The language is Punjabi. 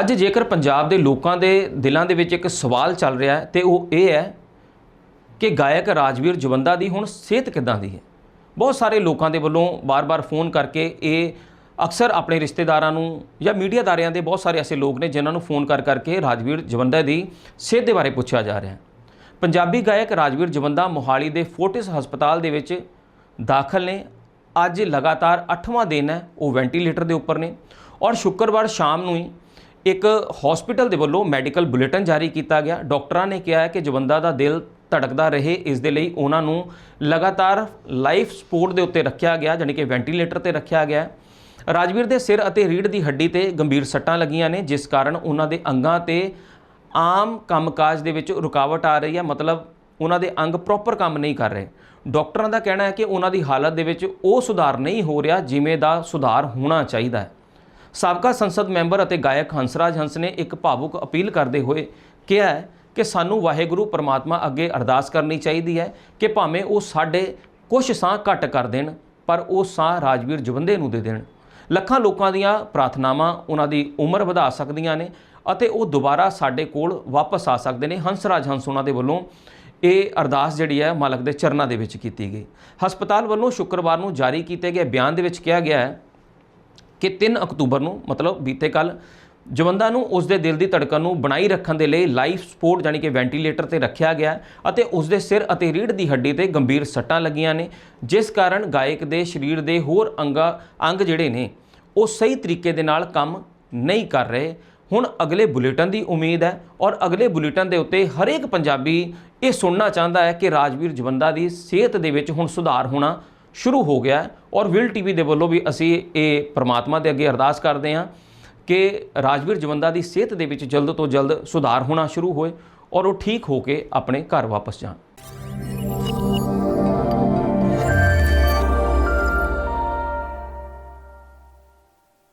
ਅੱਜ ਜੇਕਰ ਪੰਜਾਬ ਦੇ ਲੋਕਾਂ ਦੇ ਦਿਲਾਂ ਦੇ ਵਿੱਚ ਇੱਕ ਸਵਾਲ ਚੱਲ ਰਿਹਾ ਹੈ, ਤੇ ਉਹ ਇਹ ਹੈ ਕਿ ਗਾਇਕ ਰਾਜਵੀਰ ਜਵੰਦਾ ਦੀ ਹੁਣ ਸਿਹਤ ਕਿੱਦਾਂ ਦੀ ਹੈ? ਬਹੁਤ ਸਾਰੇ ਲੋਕਾਂ ਦੇ ਵੱਲੋਂ ਬਾਰ-ਬਾਰ ਫੋਨ ਕਰਕੇ ਇਹ ਅਕਸਰ ਆਪਣੇ ਰਿਸ਼ਤੇਦਾਰਾਂ ਨੂੰ ਜਾਂ ਮੀਡੀਆਦਾਰਿਆਂ ਦੇ ਬਹੁਤ ਸਾਰੇ ਐਸੇ ਲੋਕ ਨੇ ਜਿਨ੍ਹਾਂ ਨੂੰ ਫੋਨ ਕਰ ਕਰਕੇ ਰਾਜਵੀਰ ਜਵੰਦਾ ਦੀ ਸਿਹਤ ਦੇ ਬਾਰੇ ਪੁੱਛਿਆ ਜਾ ਰਿਹਾ ਹੈ। ਪੰਜਾਬੀ ਗਾਇਕ ਰਾਜਵੀਰ ਜਵੰਦਾ ਮੋਹਾਲੀ ਦੇ ਫੋਰਟਿਸ ਹਸਪਤਾਲ ਦੇ ਵਿੱਚ ਦਾਖਲ ਨੇ। ਅੱਜ ਲਗਾਤਾਰ 8ਵਾਂ ਦਿਨ ਹੈ, ਉਹ ਵੈਂਟੀਲੇਟਰ ਦੇ ਉੱਪਰ ਨੇ ਔਰ ਸ਼ੁੱਕਰਵਾਰ ਸ਼ਾਮ ਨੂੰ ਹੀ ਇੱਕ ਹਸਪੀਟਲ ਦੇ ਵੱਲੋਂ ਮੈਡੀਕਲ ਬੁਲੇਟਿਨ ਜਾਰੀ ਕੀਤਾ ਗਿਆ। ਡਾਕਟਰਾਂ ਨੇ ਕਿਹਾ ਹੈ ਕਿ ਜਵੰਦਾ ਦਾ ਦਿਲ ਧੜਕਦਾ ਰਹੇ, ਇਸ ਦੇ ਲਈ ਉਹਨਾਂ ਨੂੰ ਲਗਾਤਾਰ ਲਾਈਫ ਸਪੋਰਟ ਦੇ ਉੱਤੇ ਰੱਖਿਆ ਗਿਆ, ਜਾਣੀ ਕਿ ਵੈਂਟੀਲੇਟਰ ਤੇ ਰੱਖਿਆ ਗਿਆ ਰਾਜਵੀਰ ਦੇ ਸਿਰ ਅਤੇ ਰੀੜ੍ਹ ਦੀ ਹੱਡੀ ਤੇ ਗੰਭੀਰ ਸੱਟਾਂ ਲੱਗੀਆਂ ਨੇ, ਜਿਸ ਕਾਰਨ ਉਹਨਾਂ ਦੇ ਅੰਗਾਂ ਤੇ ਆਮ ਕੰਮਕਾਜ ਦੇ ਵਿੱਚ ਰੁਕਾਵਟ ਆ ਰਹੀ ਹੈ। ਮਤਲਬ ਉਹਨਾਂ ਦੇ ਅੰਗ ਪ੍ਰੋਪਰ ਕੰਮ ਨਹੀਂ ਕਰ ਰਹੇ। ਡਾਕਟਰਾਂ ਦਾ ਕਹਿਣਾ ਹੈ ਕਿ ਉਹਨਾਂ ਦੀ ਹਾਲਤ ਦੇ ਵਿੱਚ ਉਹ ਸੁਧਾਰ ਨਹੀਂ ਹੋ ਰਿਹਾ, ਜਿਵੇਂ ਦਾ ਸੁਧਾਰ ਹੋਣਾ ਚਾਹੀਦਾ ਹੈ। ਸਾਬਕਾ ਸੰਸਦ ਮੈਂਬਰ ਅਤੇ ਗਾਇਕ ਹੰਸਰਾਜ ਹੰਸ ਨੇ ਇੱਕ ਭਾਵੁਕ ਅਪੀਲ ਕਰਦੇ ਹੋਏ ਕਿਹਾ ਕਿ ਸਾਨੂੰ ਵਾਹਿਗੁਰੂ ਪਰਮਾਤਮਾ ਅੱਗੇ ਅਰਦਾਸ ਕਰਨੀ ਚਾਹੀਦੀ ਹੈ ਕਿ ਭਾਵੇਂ ਉਹ ਸਾਡੇ ਕੁਝ ਸਾਹ ਘੱਟ ਕਰ ਦੇਣ, ਪਰ ਉਹ ਸਾਹ ਰਾਜਵੀਰ ਜਵੰਦੇ ਨੂੰ ਦੇ ਦੇਣ। ਲੱਖਾਂ ਲੋਕਾਂ ਦੀਆਂ ਪ੍ਰਾਰਥਨਾਵਾਂ ਉਹਨਾਂ ਦੀ ਉਮਰ ਵਧਾ ਸਕਦੀਆਂ ਨੇ ਅਤੇ ਉਹ ਦੁਬਾਰਾ ਸਾਡੇ ਕੋਲ ਵਾਪਸ ਆ ਸਕਦੇ ਨੇ। ਹੰਸਰਾਜ ਹੰਸ ਉਹਨਾਂ ਦੇ ਵੱਲੋਂ ਇਹ ਅਰਦਾਸ ਜਿਹੜੀ ਹੈ ਮਾਲਕ ਦੇ ਚਰਨਾਂ ਦੇ ਵਿੱਚ ਕੀਤੀ ਗਈ। ਹਸਪਤਾਲ ਵੱਲੋਂ ਸ਼ੁੱਕਰਵਾਰ ਨੂੰ ਜਾਰੀ ਕੀਤੇ ਗਏ ਬਿਆਨ ਦੇ ਵਿੱਚ ਕਿਹਾ ਗਿਆ ਹੈ ਕਿ 3 ਅਕਤੂਬਰ ਨੂੰ, ਮਤਲਬ ਬੀਤੇ ਕੱਲ ਜਵੰਦਾ ਨੂੰ ਉਸ ਦੇ ਦਿਲ ਦੀ ਧੜਕਣ ਨੂੰ ਬਣਾਈ ਰੱਖਣ ਦੇ ਲਈ ਲਾਈਫ ਸਪੋਰਟ ਜਾਨੀ ਕਿ ਵੈਂਟੀਲੇਟਰ ਤੇ ਰੱਖਿਆ ਗਿਆ ਅਤੇ ਉਸ ਦੇ ਸਿਰ ਅਤੇ ਰੀੜ੍ਹ ਦੀ ਹੱਡੀ ਤੇ ਗੰਭੀਰ ਸੱਟਾਂ ਲੱਗੀਆਂ ਨੇ, ਜਿਸ ਕਾਰਨ ਗਾਇਕ ਦੇ ਸਰੀਰ ਦੇ ਹੋਰ ਅੰਗਾ, ਅੰਗ ਜਿਹੜੇ ਨੇ, ਉਹ ਸਹੀ ਤਰੀਕੇ ਦੇ ਨਾਲ ਕੰਮ ਨਹੀਂ ਕਰ ਰਹੇ। ਹੁਣ ਅਗਲੇ ਬੁਲੇਟਿਨ ਦੀ ਉਮੀਦ ਹੈ ਔਰ ਅਗਲੇ ਬੁਲੇਟਿਨ ਦੇ ਉੱਤੇ ਹਰੇਕ ਪੰਜਾਬੀ ਇਹ ਸੁਣਨਾ ਚਾਹੁੰਦਾ ਹੈ ਕਿ ਰਾਜਵੀਰ ਜਵੰਦਾ ਦੀ ਸਿਹਤ ਦੇ ਵਿੱਚ ਹੁਣ ਸੁਧਾਰ ਹੋਣਾ ਸ਼ੁਰੂ ਹੋ ਗਿਆ ਹੈ ਔਰ ਵਿਲ ਟੀਵੀ ਦੇ ਵੱਲੋਂ ਵੀ ਅਸੀਂ ਇਹ ਪ੍ਰਮਾਤਮਾ ਦੇ ਅੱਗੇ ਅਰਦਾਸ ਕਰਦੇ ਹਾਂ ਕਿ ਰਾਜਵੀਰ ਜਵੰਦਾ ਦੀ ਸਿਹਤ ਦੇ ਵਿੱਚ ਜਲਦ ਤੋਂ ਜਲਦ ਸੁਧਾਰ ਹੋਣਾ ਸ਼ੁਰੂ ਹੋਏ ਔਰ ਉਹ ਠੀਕ ਹੋ ਕੇ ਆਪਣੇ ਘਰ ਵਾਪਸ ਜਾਣ।